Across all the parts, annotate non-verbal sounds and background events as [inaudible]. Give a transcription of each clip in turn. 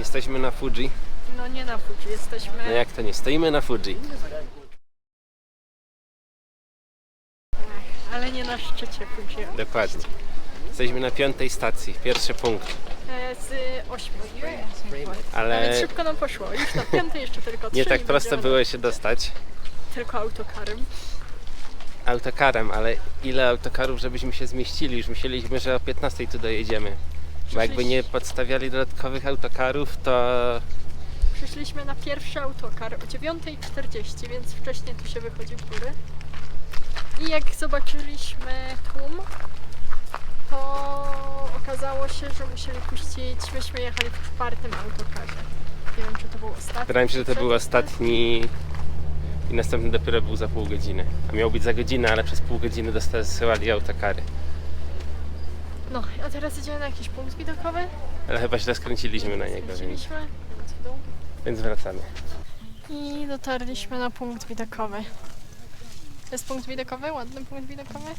Jesteśmy na Fuji. No nie na Fuji, jesteśmy... No jak to nie? Stoimy na Fuji. Ale nie na szczycie Fuji. Dokładnie. Jesteśmy na piątej stacji, pierwszy punkt. E, Z ośmiu. Ale Ale szybko nam poszło. Już na piątej jeszcze tylko trzy nie tak i prosto będziemy było się dostać Tylko autokarem. autokarem, ale ile autokarów, żebyśmy się zmieścili? Już myśleliśmy, że o 15 tu dojedziemy. Bo jakby nie podstawiali dodatkowych autokarów, to Przyszliśmy na pierwszy autokar o 9.40, więc wcześniej tu się wychodzi w górę. I jak zobaczyliśmy tłum, to okazało się, że musieli puścić, myśmy jechali w czwartym autokarze. Nie wiem, czy to był ostatni. wydaje mi się, że to był ostatni i następny dopiero był za pół godziny. A miał być za godzinę, ale przez pół godziny dosyłali autokary. No, a teraz idziemy na jakiś punkt widokowy. Ale chyba źle skręciliśmy na niego, więc, Skręciliśmy, więc w dół. więc wracamy. I dotarliśmy na punkt widokowy. To jest punkt widokowy? Ładny punkt widokowy?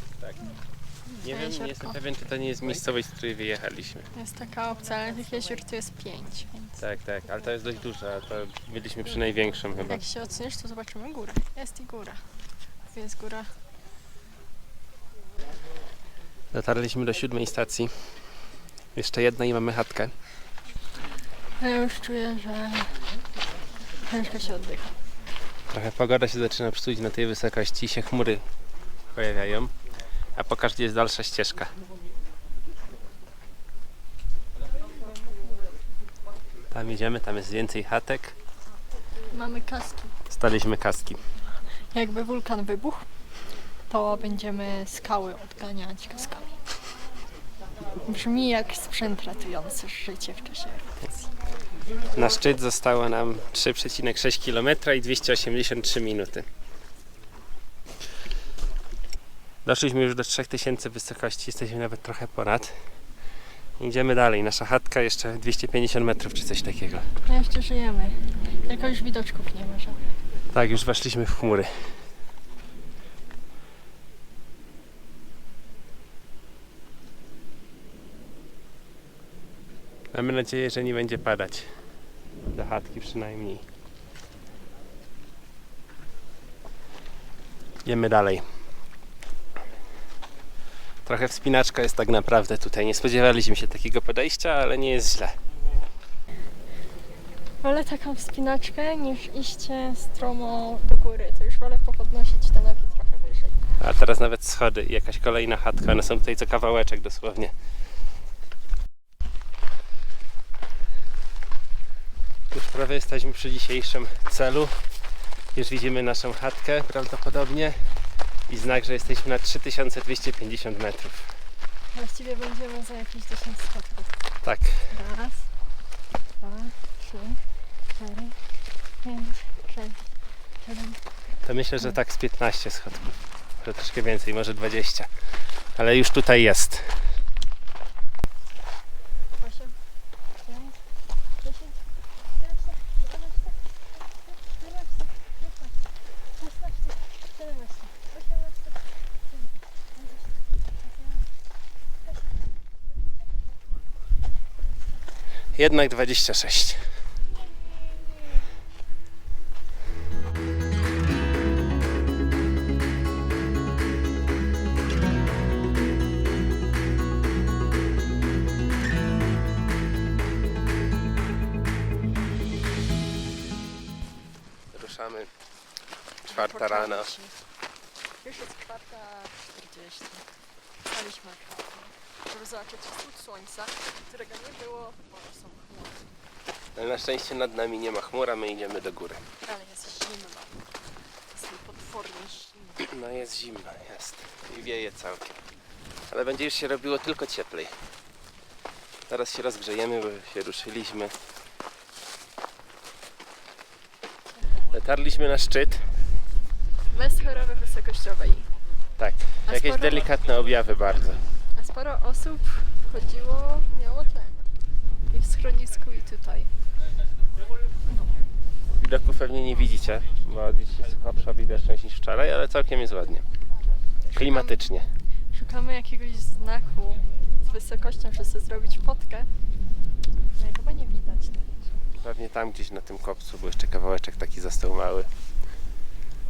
Nie wiem, nie jestem pewien, czy to nie jest miejscowość, z której wyjechaliśmy. Jest taka opcja, ale tych jezior tu jest pięć, więc Tak, tak, ale to jest dość duże, a to byliśmy przy największym chyba. jak się odsuniesz, to zobaczymy górę. Jest i góra. Tu jest góra. Dotarliśmy do siódmej stacji. Jeszcze jedna i mamy chatkę. Ja już czuję, że ciężko się oddycha. Trochę pogoda się zaczyna psuć na tej wysokości, się chmury pojawiają, a pokaż gdzie jest dalsza ścieżka. Tam idziemy, tam jest więcej chatek. Mamy kaski. Staliśmy kaski. Jakby wulkan wybuchł, to będziemy skały odganiać kaskami. Brzmi jak sprzęt ratujący życie w czasie erupcji. Na szczyt zostało nam 3,6 km i 283 minuty. Doszliśmy już do 3000 wysokości, jesteśmy nawet trochę ponad. Idziemy dalej, nasza chatka jeszcze 250 metrów czy coś takiego. No jeszcze żyjemy. Tylko już widoczków nie ma żadnych. Tak, już weszliśmy w chmury. Mamy nadzieję, że nie będzie padać. Do chatki przynajmniej. Idziemy dalej. Trochę wspinaczka jest tak naprawdę tutaj. Nie spodziewaliśmy się takiego podejścia, ale nie jest źle. Wolę taką wspinaczkę niż iście stromo do góry. To już wolę popodnosić te nogi trochę wyżej. A teraz nawet schody i jakaś kolejna chatka. One są tutaj co kawałeczek dosłownie. Prawie jesteśmy przy dzisiejszym celu. Już widzimy naszą chatkę prawdopodobnie i znak, że jesteśmy na 3250 metrów. Właściwie będziemy za jakieś 10 schodków. Tak, Raz, dwa, trzy, cztery, pięć, sześć, siedem, to myślę, że tak z 15 schodków. Może troszkę więcej, może 20. Ale już tutaj jest. Jednak 26. Ruszamy. Czwarta rano. Już jest czwarta 40. Staliśmy kawę, żeby zobaczyć wschód słońca, którego nie było, bo są chmury. Ale na szczęście nad nami nie ma chmur, a my idziemy do góry. Ale jest zimno. Jest potwornie zimno. [clears throat] No jest zimno, jest. I wieje całkiem. Ale będzie już się robiło tylko cieplej. Teraz się rozgrzejemy, bo się ruszyliśmy. Dotarliśmy na szczyt. Bez choroby wysokościowej. Tak, A jakieś sporo- delikatne objawy bardzo. Sporo osób wchodziło, miało tlen. I w schronisku, i tutaj. Widoków pewnie nie widzicie, bo jest słabsza widoczność niż wczoraj, ale całkiem jest ładnie. Klimatycznie. Szukamy jakiegoś znaku z wysokością, żeby sobie zrobić fotkę. No i chyba nie widać pewnie tam gdzieś na tym kopcu, bo jeszcze kawałeczek taki został mały.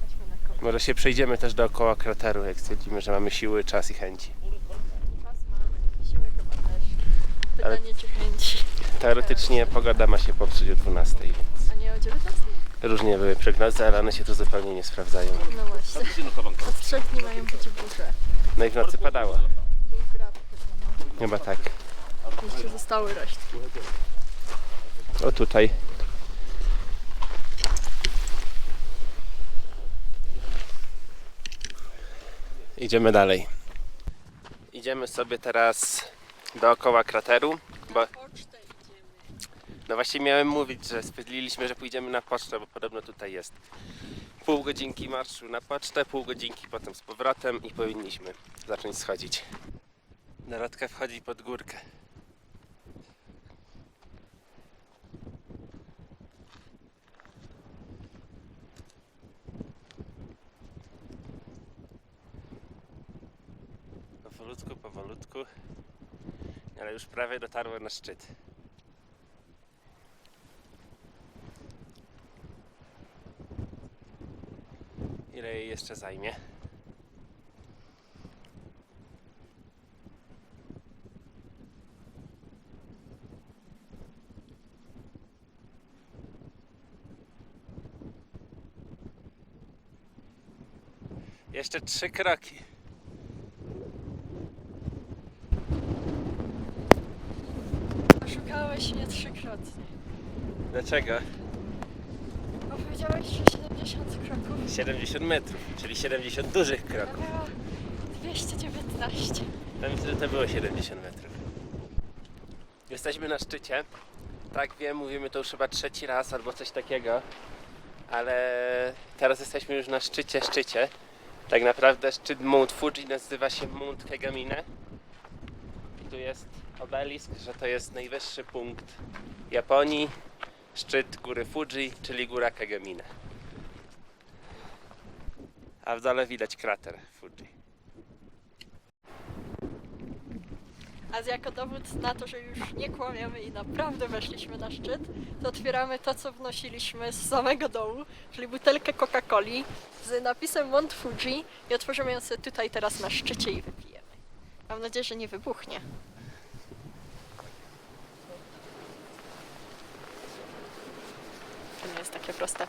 Chodźmy na kopie. Może się przejdziemy też dookoła krateru, jak stwierdzimy, że mamy siły, czas i chęci. Czas mamy, siły chyba też. Ale- Pytanie. Teoretycznie pogoda ma się popsuć o 12, więc A nie o 19? różnie były prognozy, ale one się tu zupełnie nie sprawdzają. No właśnie. Od trzech dni mają być burze. No i w nocy padało. Był grad chyba, no. Chyba tak. Jeszcze zostały resztki. O tutaj. Idziemy dalej. Idziemy sobie teraz dookoła krateru, bo no właśnie miałem mówić, że stwierdziliśmy, że pójdziemy na pocztę, bo podobno tutaj jest pół godzinki marszu na pocztę, pół godzinki potem z powrotem i powinniśmy zacząć schodzić. Narodka wchodzi pod górkę. Powolutku, powolutku, ale już prawie dotarło na szczyt. Ile jej jeszcze zajmie? Jeszcze trzy kroki. Oszukałeś mnie trzykrotnie. Dlaczego? Bo powiedziałeś, że 70 kroków. 70 metrów, czyli 70 dużych kroków. miała 219. Ja myślę, że to było 70 metrów. Jesteśmy na szczycie. Tak wiem, mówimy to już chyba trzeci raz albo coś takiego. Ale teraz jesteśmy już na szczycie, szczycie. Tak naprawdę szczyt Mount Fuji nazywa się Mount Kegamine. I tu jest obelisk, że to jest najwyższy punkt Japonii. Szczyt góry Fuji, czyli góra Kegamine. A w dole widać krater Fuji. A jako dowód na to, że już nie kłamiemy i naprawdę weszliśmy na szczyt, to otwieramy to, co wnosiliśmy z samego dołu, czyli butelkę Coca-Coli z napisem Mount Fuji i otworzymy ją sobie tutaj teraz na szczycie i wypijemy. Mam nadzieję, że nie wybuchnie. To nie jest takie proste.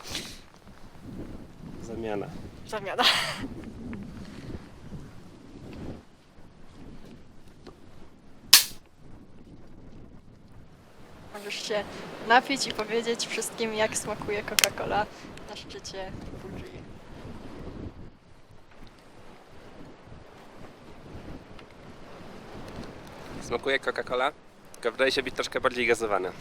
Zamiana. Zamiana. Możesz się napić i powiedzieć wszystkim, jak smakuje Coca-Cola na szczycie Fuji. Smakuje Coca-Cola, tylko wydaje się być troszkę bardziej gazowana.